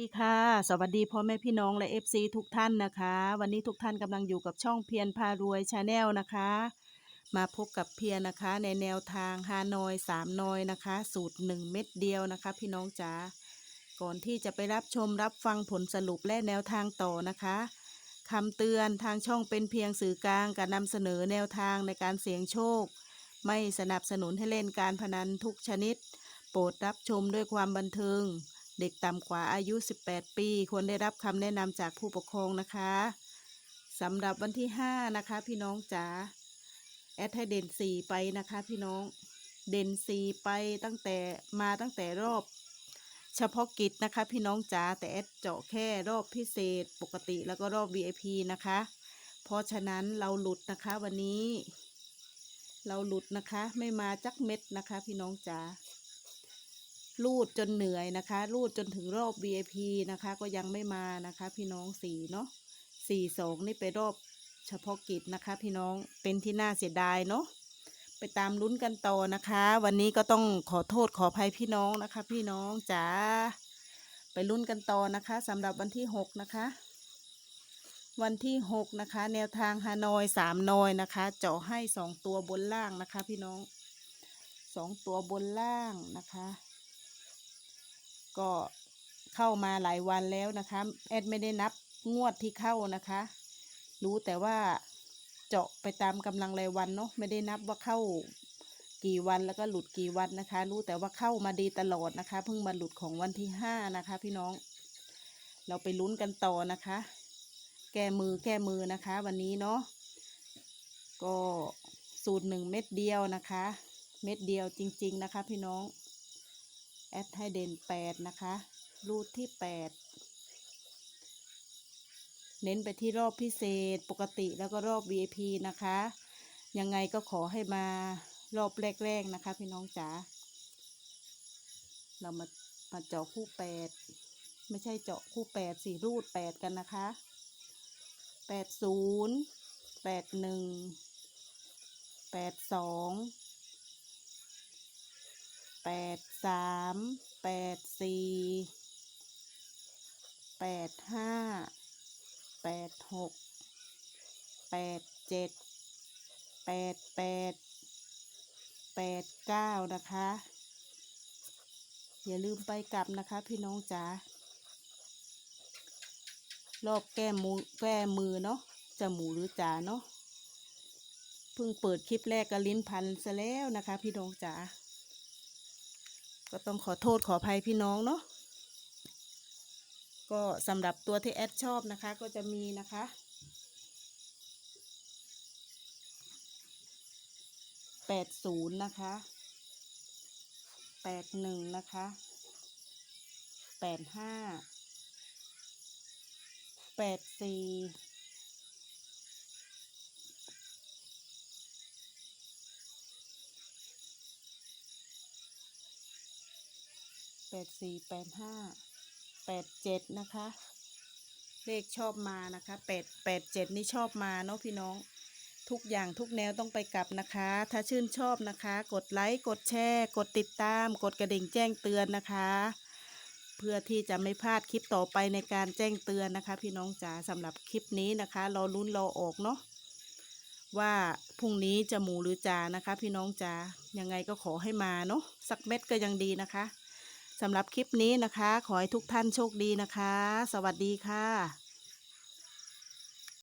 ดีค่ะ สวัสดีพ่อแม่พี่น้องและ FC ทุกท่านนะคะ วันนี้ทุกท่านกำลังอยู่กับช่องเพียรพารวยชาแนลนะคะ มาพบกับเพียรนะคะ ในแนวทางฮานอยสามนอยนะคะ สูตร 1 เม็ดเดียวนะคะ พี่น้องจ๋าก่อนที่จะไปรับชมรับฟังผลสรุปและแนวทางต่อนะคะคำเตือนทางช่องเป็นเพียงสื่อกลางการนำเสนอแนวทางในการเสี่ยงโชค ไม่สนับสนุนให้เล่นการพนันทุกชนิด โปรดรับชมด้วยความบันเทิง เด็กต่ำกว่าอายุ 18 ปี ควรได้รับคำแนะนำจากผู้ปกครองนะคะสำหรับวันที่ 5 นะคะ พี่น้องจ๋าแอดให้เด่น4ไปนะคะ พี่น้องเด่น4ไปตั้งแต่มาตั้งแต่รอบเฉพาะกิจนะคะ พี่น้องจ๋าแต่แอดเจาะแค่รอบพิเศษปกติแล้วก็รอบ VIP นะคะ เพราะฉะนั้นเราหลุดนะคะวันนี้ เราหลุดนะคะไม่มาจักเม็ดนะคะ พี่น้องจ๋า รูดจนเหนื่อยนะคะ รูดจนถึงรอบ VIP นะคะ ก็ยังไม่มานะคะ พี่น้องสี่เนาะสี่สองนี่ไปรอบเฉพาะกิจนะคะ พี่น้องเป็นที่น่าเสียดายเนาะไปตามลุ้นกันต่อนะคะ วันนี้ก็ต้องขอโทษขออภัยพี่น้องนะคะ พี่น้องจ๋าไปลุ้นกันต่อนะคะสำหรับวันที่หกนะคะ วันที่หกนะคะ แนวทางฮานอยสามนอยนะคะ เจาะให้สองตัวบนล่างนะคะ พี่น้องสองตัวบนล่างนะคะ ก็เข้ามาหลายวันแล้วนะคะแอดไม่ได้นับงวดที่เข้านะคะ รู้แต่ว่าเจาะไปตามกำลังรายวันเนาะไม่ได้นับว่าเข้ากี่วันแล้วก็หลุดกี่วันนะคะ รู้แต่ว่าเข้ามาดีตลอดนะคะ เพิ่งมาหลุดของวันที่ห้านะคะ พี่น้อง เราไปลุ้นกันต่อนะคะ แก้มือแก้มือนะคะ วันนี้เนาะก็สูตรหนึ่งเม็ดเดียวนะคะ เม็ดเดียวจริง ๆ นะคะ พี่น้อง แอดให้เด่นแปดนะคะ รูดที่แปดเน้นไปที่รอบพิเศษปกติแล้วก็รอบ VIP นะคะ ยังไงก็ขอให้มารอบแรกๆนะคะ พี่น้องจ๋า เรามามาเจาะคู่แปดไม่ใช่เจาะคู่แปดสี่รูดแปดกันนะคะแปดศูนย์แปดหนึ่งแปดสอง แปดสามแปดสี่แปดห้าแปดหกแปดเจ็ดแปดแปดแปดเก้านะคะ อย่าลืมไปกลับนะคะพี่น้องจ๋ารอบแก้มือแก้มือเนาะจะหมูหรือจ๋าเนาะเพิ่งเปิดคลิปแรกก็ลิ้นพันซะแล้วนะคะ พี่น้องจ๋า ก็ต้องขอโทษขออภัยพี่น้องเนาะก็สำหรับตัวที่แอดชอบนะคะก็จะมีนะคะ แปดศูนย์นะคะแปดหนึ่งนะคะแปดห้าแปดสี่ แปดสี่แปดห้าแปดเจ็ดนะคะ เลขชอบมานะคะแปดแปดเจ็ดนี่ชอบมาเนาะพี่น้อง ทุกอย่างทุกแนวต้องไปกลับนะคะ ถ้าชื่นชอบนะคะ กดไลค์ กดแชร์ กดติดตาม กดกระดิ่งแจ้งเตือนนะคะ เพื่อที่จะไม่พลาดคลิปต่อไปในการแจ้งเตือนนะคะ พี่น้องจ๋าสำหรับคลิปนี้นะคะรอลุ้นรอออกเนาะว่าพรุ่งนี้จะหมูหรือจานะคะ พี่น้องจ๋ายังไงก็ขอให้มาเนาะสักเม็ดก็ยังดีนะคะ สำหรับคลิปนี้นะคะ ขอให้ทุกท่านโชคดีนะคะ สวัสดีค่ะ